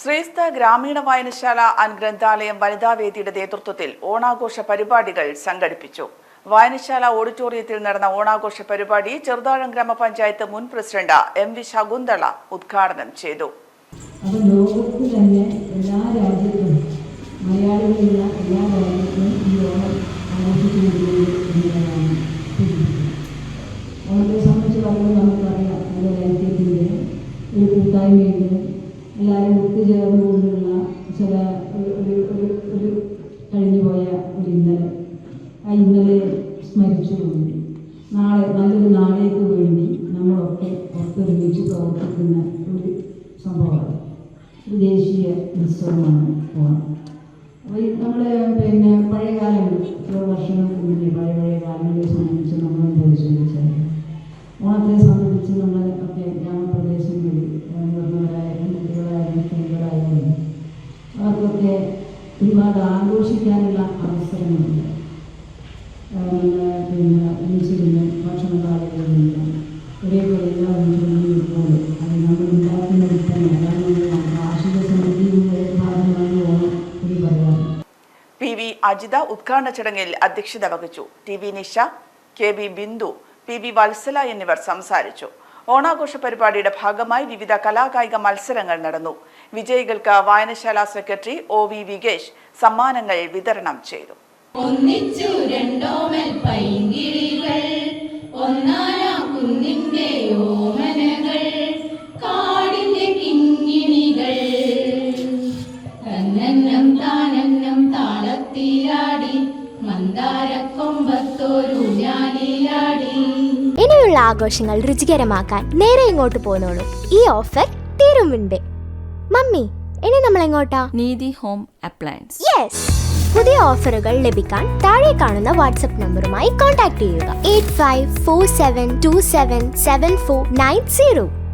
ശ്രീസ്ത ഗ്രാമീണ വായനശാല ആൻഡ് ഗ്രന്ഥാലയം വനിതാവേദിയുടെ നേതൃത്വത്തിൽ ഓണാഘോഷ പരിപാടികൾ സംഘടിപ്പിച്ചു. വായനശാല ഓഡിറ്റോറിയത്തിൽ നടന്ന ഓണാഘോഷ പരിപാടി ചെറുതാഴം ഗ്രാമപഞ്ചായത്ത് മുൻ പ്രസിഡന്റ് എം വി ശകുന്തള ഉദ്ഘാടനം ചെയ്തു. ഓണത്തെ സംബന്ധിച്ച് പറയുമ്പോൾ നമുക്കറിയാം നമ്മുടെ രാജ്യത്തിന്റെ ഒരു കൂട്ടായ്മയുണ്ട്. എല്ലാവരും ഒത്തുചേർന്നുകൊണ്ടുള്ള ചില ഒരു ഒരു ഒരു കഴിഞ്ഞുപോയ ഒരു ഇന്നലെ. ആ ഇന്നലെ സ്മരിച്ചുകൊണ്ട് നാളെ നല്ലൊരു നാളേക്ക് വേണ്ടി നമ്മളൊക്കെ ഒത്തൊരുമിച്ച് പ്രവർത്തിക്കുന്ന ഒരു സംഭവമാണ്. ദേശീയ ഉത്സവമാണ്. ഓണം അപ്പോൾ നമ്മൾ പിന്നെ പഴയ ഒരുപാട് ആഘോഷിക്കാനുള്ള അവസരങ്ങളുണ്ട് പിന്നെ ഒന്നിച്ചിരുന്ന് ഭക്ഷണ പാടുകളില്ല ഒരേപോലെ എല്ലാവരും ചൊല്ലിയിരുമ്പോൾ അത് നമ്മൾ ഉണ്ടാക്കുന്ന വിത്തങ്ങൾ കാർഷിക സമിതിയുടെ ഭാഗമാണ് ഓണം എന്ന് പറയാറ് പി വി അജിത ഉദ്ഘാടന ചടങ്ങിൽ അധ്യക്ഷത വഹിച്ചു. T V Nisha K B Bindu P V Vatsala എന്നിവർ സംസാരിച്ചു. ഓണാഘോഷ പരിപാടിയുടെ ഭാഗമായി വിവിധ കലാകായിക മത്സരങ്ങൾ നടന്നു. വിജയികൾക്ക് വായനശാല സെക്രട്ടറി ഒ വി വികേഷ് സമ്മാനങ്ങൾ വിതരണം ചെയ്തു. ഒന്നിച്ചു രണ്ടോമൽ പൈങ്കിളികൾ ഇനിയുള്ള ആഘോഷങ്ങൾ രുചികരമാക്കാൻ നേരെ ഇങ്ങോട്ട് പോന്നോളൂ. ഈ ഓഫർ തീരുമുണ്ട്. മമ്മി ഇനി നമ്മൾ എങ്ങോട്ടാ നീതി ഹോം അപ്ലയൻസ്. യെസ് പുതിയ ഓഫറുകൾ ലഭിക്കാൻ താഴെ കാണുന്ന വാട്സ്ആപ്പ് നമ്പറുമായി കോൺടാക്ട് ചെയ്യുക. Eight five four seven two seven seven four nine zero